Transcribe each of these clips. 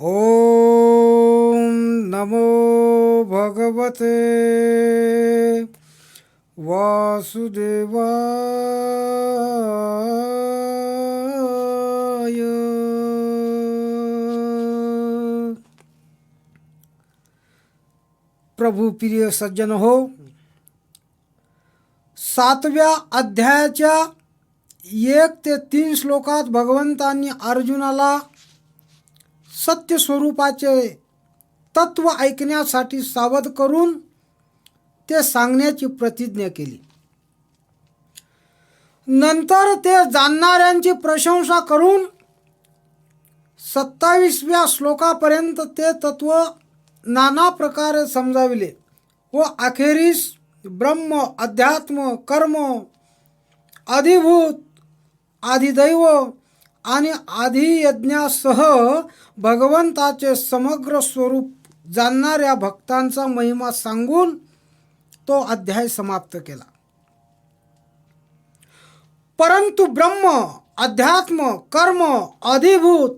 ॐ नमो भगवते वासुदेवाय। प्रभू प्रिय सज्जन हो सातव्या अध्यायाच्या एक ते तीन श्लोकात भगवंतांनी अर्जुनाला सत्य स्वरूपाचे तत्व ऐकण्यासाठी सावध करून ते सांगण्याची प्रतिज्ञा केली. नंतर ते जाणणाऱ्यांची प्रशंसा करून सत्तावीसव्या श्लोकापर्यंत ते तत्व नाना प्रकारे समजाविले व अखेरीस ब्रह्म अध्यात्म कर्म अधिभूत आदिदैव आणि आधियज्ञासह भगवंताचे समग्र स्वरूप जाणणाऱ्या भक्तांचा महिमा सांगून तो अध्याय समाप्त केला. परंतु ब्रह्म अध्यात्म कर्म अधिभूत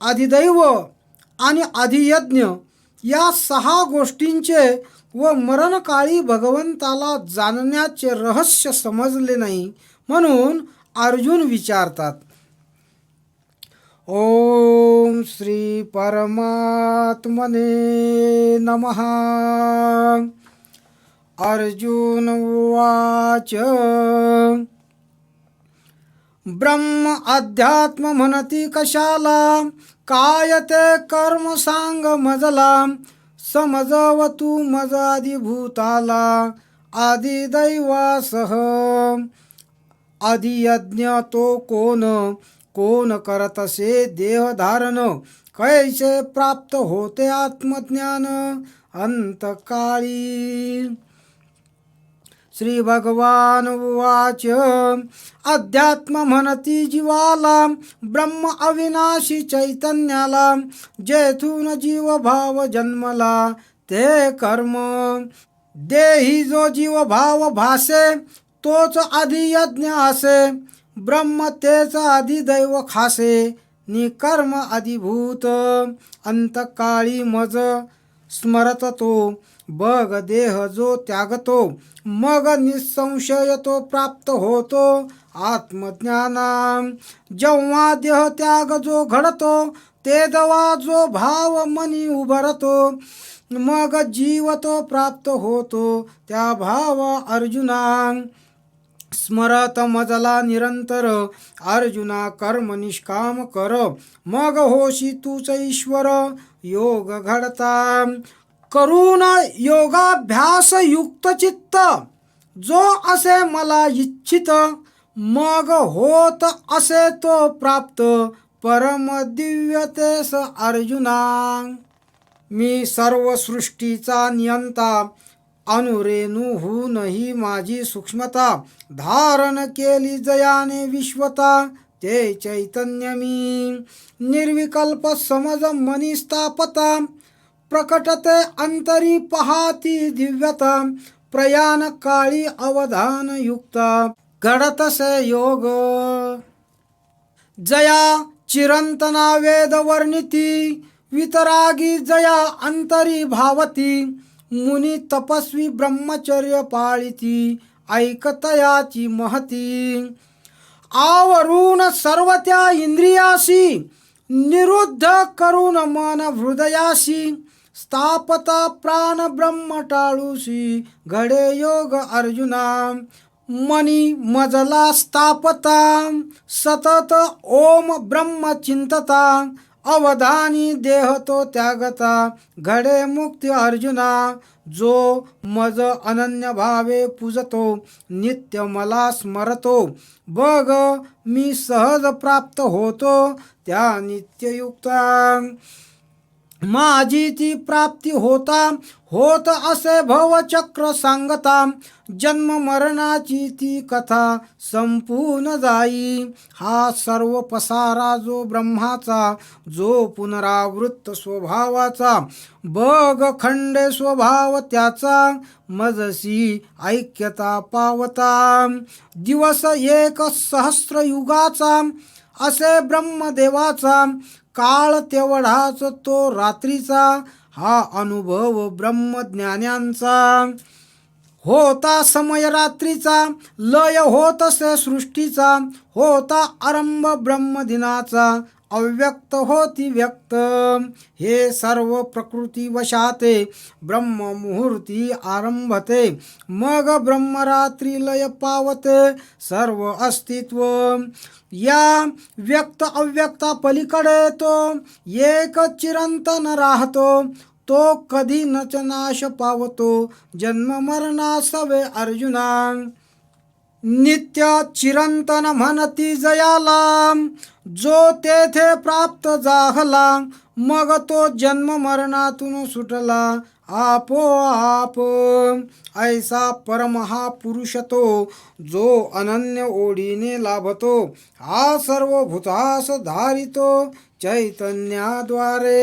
अधिदैव आणि अधियज्ञ या सहा गोष्टींचे व मरणकाळी भगवंताला जाणण्याचे रहस्य समजले नाही म्हणून अर्जुन विचारतात ओम श्री परमात्मने नमः। अर्जुन उवाच। ब्रह्म अध्यात्म म्हणती कशाला? काय ते कर्म सांग मजला? समजव तू मजादिभूताला आदिदैवासह आदियज्ञ तो कोण? कोण करत असे देहधारण? कैसे प्राप्त होते आत्मज्ञान? अंतकाळी. श्री भगवान उवाच अध्यात्म म्हणती जीवाला ब्रह्म अविनाशी चैतन्याला जेथून जीव भाव जन्मला ते कर्म. देही जो जीव भाव भासे तोच अधियज्ञ असे. ब्रह्म तेच आदिदैव खासे निकर्म अधिभूत अंतकाळी मज स्मरत तो बग देह जो त्यागतो मग निसंशय तो प्राप्त होतो आत्मज्ञाना जेव्हा देह त्याग जो घडतो ते दवा जो भाव मनी उभरतो मग जीव तो प्राप्त होतो त्या भाव अर्जुना स्मरत मजला निरंतर अर्जुना कर्म निष्काम कर मग होशी तूच ईश्वर योग घडता. करून योगाभ्यास युक्त चित्त जो असे मला इच्छित मग होत असे तो प्राप्त. परम दिव्यतेस अर्जुना. मी सर्व सृष्टीचा नियंता अनुरेणूहूनही माझी सूक्ष्मता. धारण केली जयाने विश्वता. ते चैतन्य मी. निर्विकल्प समज मनी स्थापता प्रकटते अंतरी पहाती दिव्यता. प्रयाण काळी अवधान युक्ता. घडतसे योग. जया चिरंतना वेद वर्णिती. वितरागी जया अंतरी भावती. मुनी तपस्वी ब्रह्मचर्य पाळिती ऐकतयाची महती. आवरून सर्व त्या इंद्रियाशी निरुद्ध करून मन हृदयाशी स्थापता प्राण ब्रह्म टाळूशी घडे योग अर्जुना. मनी मजला स्थापता सतत ओम ब्रह्म चिंतता अवधानी देह तो त्यागता घडे मुक्ती अर्जुना जो मज अनन्य भावे पूजतो नित्य मला स्मरतो. बघ मी सहज प्राप्त होतो त्या नित्ययुक्ता. माझी ती प्राप्ती होता होत असे भवचक्र सांगता जन्म मरणाची ती कथा संपूर्ण जाई. हा सर्व पसारा जो ब्रह्माचा जो पुनरावृत्त स्वभावाचा बग खंडे स्वभाव त्याचा मजसी ऐक्यता पावता. दिवस एक सहस्र युगाचा असे ब्रह्मदेवाचा काळ तेवढाच तो रात्रीचा हा अनुभव ब्रह्मज्ञान्यांचा. होता समय रात्रीचा लय होत असे सृष्टीचा होता आरंभ ब्रह्मदिनाचा. अव्यक्त होती व्यक्त. हे सर्व प्रकृती वशाते ब्रह्म मुहूर्ती आरंभते. मग ब्रह्मरात्री लय पावते सर्व अस्तित्व. या व्यक्त अव्यक्ता पलीकडे तो एक चिरंतन राहतो. तो कधी नच नाश पावतो. जन्म मरणासवे अर्जुना. नित्य चिरंतन म्हणती जयाला जो तेथे प्राप्त जाहला मग तो जन्म मरणातून सुटला. आपोआप ऐसा परमहा पुरुष तो जो अनन्य ओढीने लाभतो हा सर्व भूतास धारितो चैतन्याद्वारे.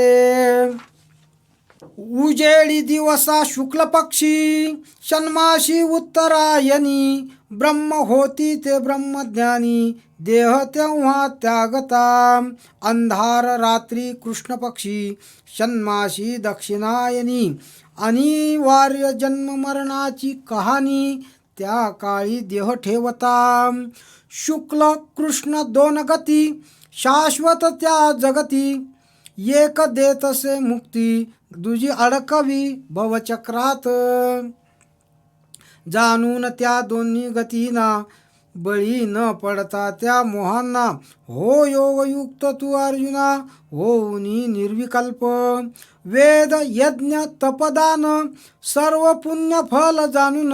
उजेडी दिवसा शुक्ल पक्षी षण्माशी उत्तरायणी ब्रह्म होती ते ब्रह्मज्ञानी देह तेव्हा त्यागता. अंधार रात्री कृष्णपक्षी षण्माशी दक्षिणायनी. अनिवार्य जन्म मरणाची कहाणी त्या काळी देह ठेवता. शुक्ल कृष्ण दोन गती शाश्वत त्या जगती. एक देतसे मुक्ती दुजी अडकवी भवचक्रात. जाणून त्या दोन्ही गतीना बळी न पडता त्या मोहांना हो योगयुक्त तू अर्जुना होऊनी निर्विकल्प. वेद यज्ञ तपदान सर्व पुण्य फल जाणून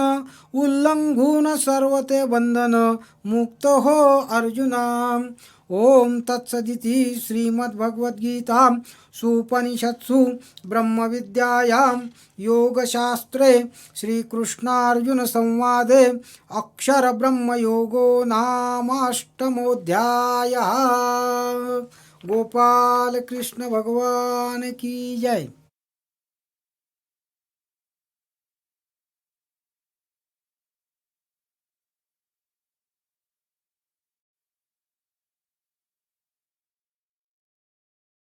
उल्लंघून सर्व ते बंधन मुक्त हो अर्जुना. ओम तत्सदिति श्रीमद्भगवद्गीता सुपनिषत्सु ब्रह्मविद्यायां योगशास्त्रे श्रीकृष्णार्जुनसंवादे अक्षरब्रह्मयोगो नामाष्टमोऽध्यायः। गोपालकृष्णभगवान् की जय।